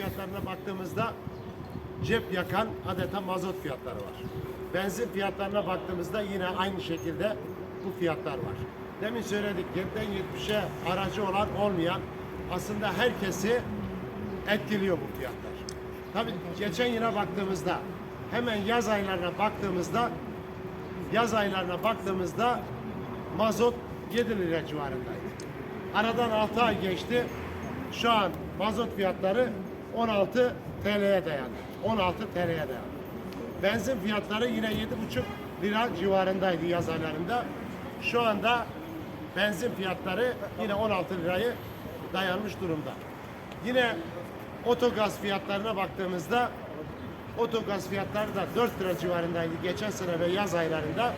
fiyatlarına baktığımızda cep yakan adeta mazot fiyatları var. Benzin fiyatlarına baktığımızda yine aynı şekilde bu fiyatlar var. Demin söyledik 7'den 70'e aracı olan olmayan aslında herkesi etkiliyor bu fiyatlar. Tabii geçen yıla baktığımızda hemen yaz aylarına baktığımızda yaz aylarına baktığımızda mazot 7 lira civarındaydı. Aradan 6 ay geçti. Şu an mazot fiyatları 16 TL'ye dayandı. 16 TL'ye dayandı. Benzin fiyatları yine 7,5 lira civarındaydı yaz aylarında. Şu anda benzin fiyatları yine 16 lirayı dayanmış durumda. Yine otogaz fiyatlarına baktığımızda otogaz fiyatları da 4 lira civarındaydı geçen sene ve yaz aylarında.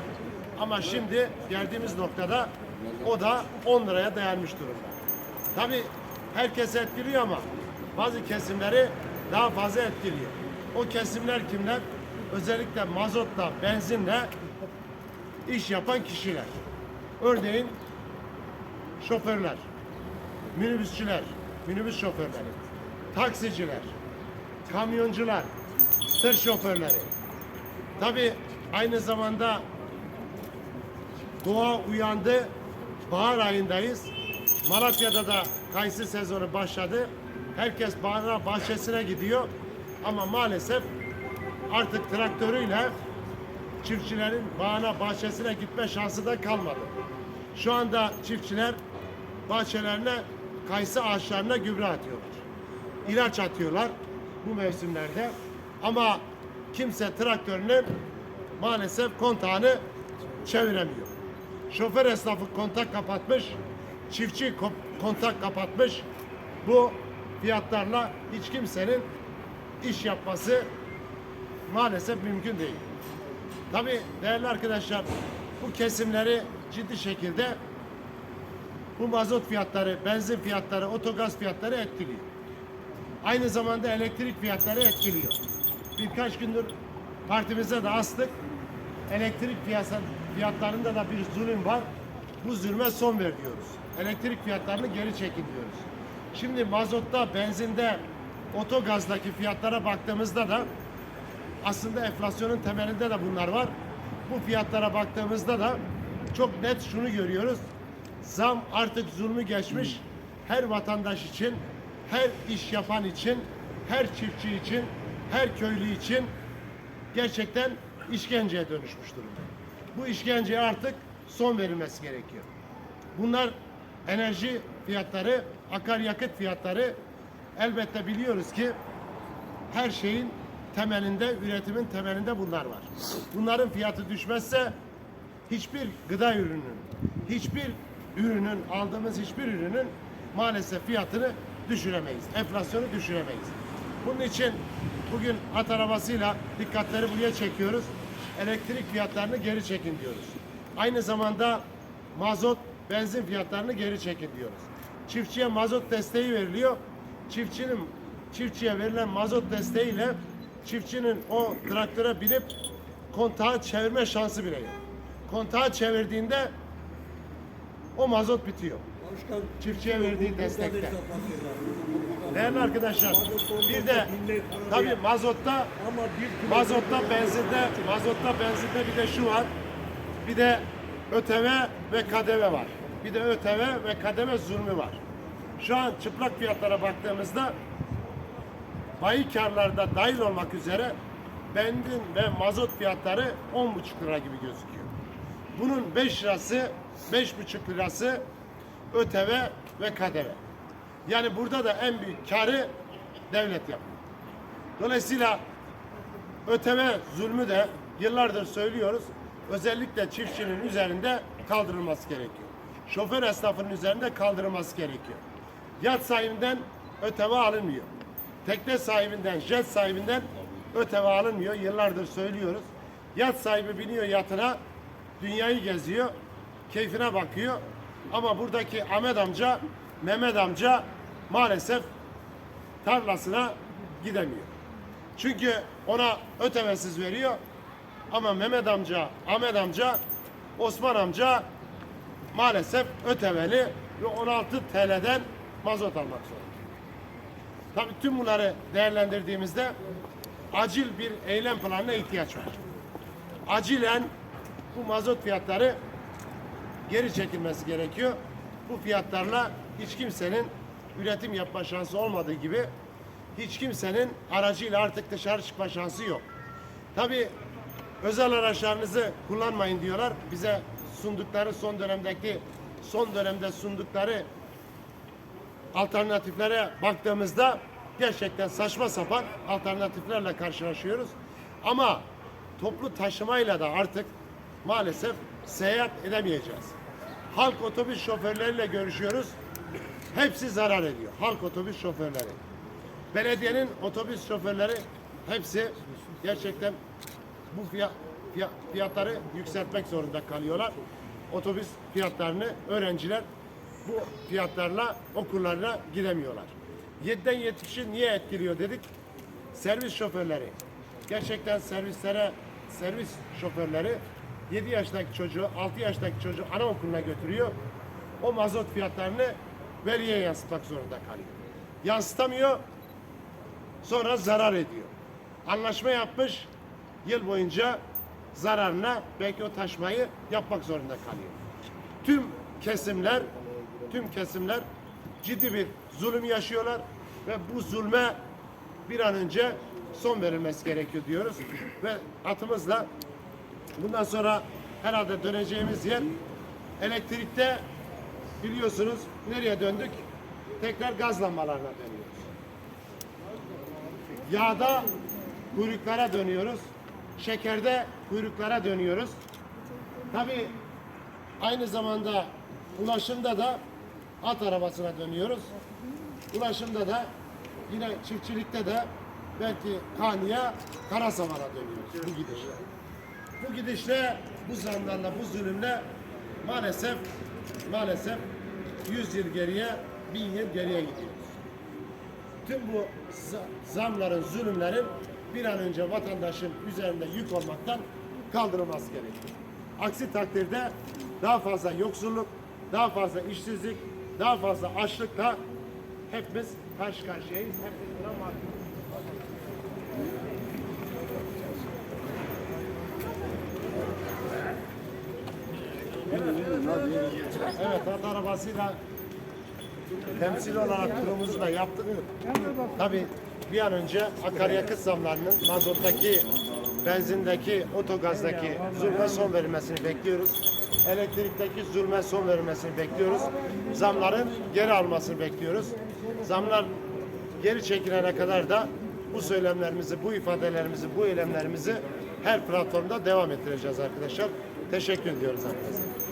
Ama şimdi geldiğimiz noktada o da 10 liraya dayanmış durumda. Tabi herkes etkiliyor ama bazı kesimleri daha fazla etkiliyor. O kesimler kimler? Özellikle mazotla, benzinle iş yapan kişiler. Örneğin şoförler, minibüsçüler, minibüs şoförleri, taksiciler, kamyoncular, tır şoförleri. Tabi aynı zamanda doğa uyandı. Bahar ayındayız. Malatya'da da kayısı sezonu başladı. Herkes bahar bahçesine gidiyor. Ama maalesef artık traktörüyle çiftçilerin bağına bahçesine gitme şansı da kalmadı. Şu anda çiftçiler bahçelerine kayısı ağaçlarına gübre atıyorlar. İlaç atıyorlar bu mevsimlerde. Ama kimse traktörünün maalesef kontağını çeviremiyor. Şoför esnafı kontak kapatmış, çiftçi ko- kontak kapatmış. Bu fiyatlarla hiç kimsenin iş yapması maalesef mümkün değil. Tabii değerli arkadaşlar bu kesimleri ciddi şekilde bu mazot fiyatları, benzin fiyatları, otogaz fiyatları etkiliyor. Aynı zamanda elektrik fiyatları etkiliyor. Birkaç gündür partimize de astık. Elektrik piyasa fiyatlarında da bir zulüm var. Bu zulme son ver diyoruz. Elektrik fiyatlarını geri çekin diyoruz. Şimdi mazotta, benzinde, otogazdaki fiyatlara baktığımızda da aslında enflasyonun temelinde de bunlar var. Bu fiyatlara baktığımızda da çok net şunu görüyoruz. Zam artık zulmü geçmiş. Her vatandaş için, her iş yapan için, her çiftçi için, her köylü için gerçekten işkenceye dönüşmüş durumda. Bu işkenceye artık son verilmesi gerekiyor. Bunlar enerji fiyatları, akaryakıt fiyatları elbette biliyoruz ki her şeyin temelinde, üretimin temelinde bunlar var. Bunların fiyatı düşmezse hiçbir gıda ürünün, hiçbir ürünün, aldığımız hiçbir ürünün maalesef fiyatını düşüremeyiz. Enflasyonu düşüremeyiz. Bunun için bugün at arabasıyla dikkatleri buraya çekiyoruz. Elektrik fiyatlarını geri çekin diyoruz. Aynı zamanda mazot, benzin fiyatlarını geri çekin diyoruz. Çiftçiye mazot desteği veriliyor. Çiftçinin çiftçiye verilen mazot desteğiyle çiftçinin o traktöre binip kontağı çevirme şansı bile yok. Kontağı çevirdiğinde o mazot bitiyor. Çiftçiye verdiği destekte. Değerli arkadaşlar bir de tabii mazotta mazotta benzinde mazotta benzinde bir de şu var. Bir de ÖTV ve KDV var. Bir de ÖTV ve KDV zulmü var. Şu an çıplak fiyatlara baktığımızda bayi karlarda dahil olmak üzere benzin ve mazot fiyatları 10,5 lira gibi gözüküyor. Bunun 5 lirası, 5,5 lirası ÖTV ve KDV. Yani burada da en büyük karı devlet yapıyor. Dolayısıyla ÖTV zulmü de yıllardır söylüyoruz. Özellikle çiftçinin üzerinde kaldırılması gerekiyor. Şoför esnafının üzerinde kaldırılması gerekiyor. Yat sahibinden ÖTV alınmıyor. Tekne sahibinden, jet sahibinden ÖTV alınmıyor. Yıllardır söylüyoruz. Yat sahibi biniyor yatına, dünyayı geziyor, keyfine bakıyor. Ama buradaki Ahmet amca, Mehmet amca maalesef tarlasına gidemiyor. Çünkü ona ötevesiz veriyor. Ama Mehmet amca, Ahmet amca, Osman amca maalesef öteveli ve 16 TL'den mazot almak zorunda. Tabii tüm bunları değerlendirdiğimizde acil bir eylem planına ihtiyaç var. Acilen bu mazot fiyatları geri çekilmesi gerekiyor. Bu fiyatlarla hiç kimsenin üretim yapma şansı olmadığı gibi hiç kimsenin aracıyla artık dışarı çıkma şansı yok. Tabii özel araçlarınızı kullanmayın diyorlar. Bize sundukları son dönemdeki son dönemde sundukları alternatiflere baktığımızda gerçekten saçma sapan alternatiflerle karşılaşıyoruz. Ama toplu taşımayla da artık maalesef seyahat edemeyeceğiz. Halk otobüs şoförleriyle görüşüyoruz. Hepsi zarar ediyor. Halk otobüs şoförleri. Belediyenin otobüs şoförleri hepsi gerçekten bu fiyat, fiyat- fiyatları yükseltmek zorunda kalıyorlar. Otobüs fiyatlarını öğrenciler bu fiyatlarla okullarına gidemiyorlar. 7'den 70'i niye etkiliyor dedik? Servis şoförleri. Gerçekten servislere servis şoförleri 7 yaşındaki çocuğu, 6 yaşındaki çocuğu anaokuluna götürüyor. O mazot fiyatlarını veliye yansıtmak zorunda kalıyor. Yansıtamıyor, sonra zarar ediyor. Anlaşma yapmış, yıl boyunca zararına belki o taşmayı yapmak zorunda kalıyor. Tüm kesimler, tüm kesimler ciddi bir zulüm yaşıyorlar ve bu zulme bir an önce son verilmesi gerekiyor diyoruz ve atımızla bundan sonra herhalde döneceğimiz yer elektrikte biliyorsunuz nereye döndük? Tekrar gaz dönüyoruz. Yağda kuyruklara dönüyoruz. Şekerde kuyruklara dönüyoruz. Tabii aynı zamanda ulaşımda da at arabasına dönüyoruz. Ulaşımda da yine çiftçilikte de belki Kanya'ya Karasaman'a dönüyoruz bu gidişle. Bu gidişle, bu zamlarla, bu zulümle maalesef maalesef 100 yıl geriye, 1000 yıl geriye gidiyoruz tüm bu za- zamların, zulümlerin bir an önce vatandaşın üzerinde yük olmaktan kaldırılması gerekiyor. Aksi takdirde daha fazla yoksulluk, daha fazla işsizlik, daha fazla açlıkla hepimiz karşı karşıyayız. Hepimiz buna mahkum. Evet, at arabasıyla temsil olarak turumuzu da yaptık. Tabii bir an önce akaryakıt zamlarının mazottaki, benzindeki, otogazdaki zulme son verilmesini bekliyoruz. Elektrikteki zulme son verilmesini bekliyoruz. Zamların geri almasını bekliyoruz. Zamlar geri çekilene kadar da bu söylemlerimizi, bu ifadelerimizi, bu eylemlerimizi her platformda devam ettireceğiz arkadaşlar. Teşekkür ediyoruz arkadaşlar.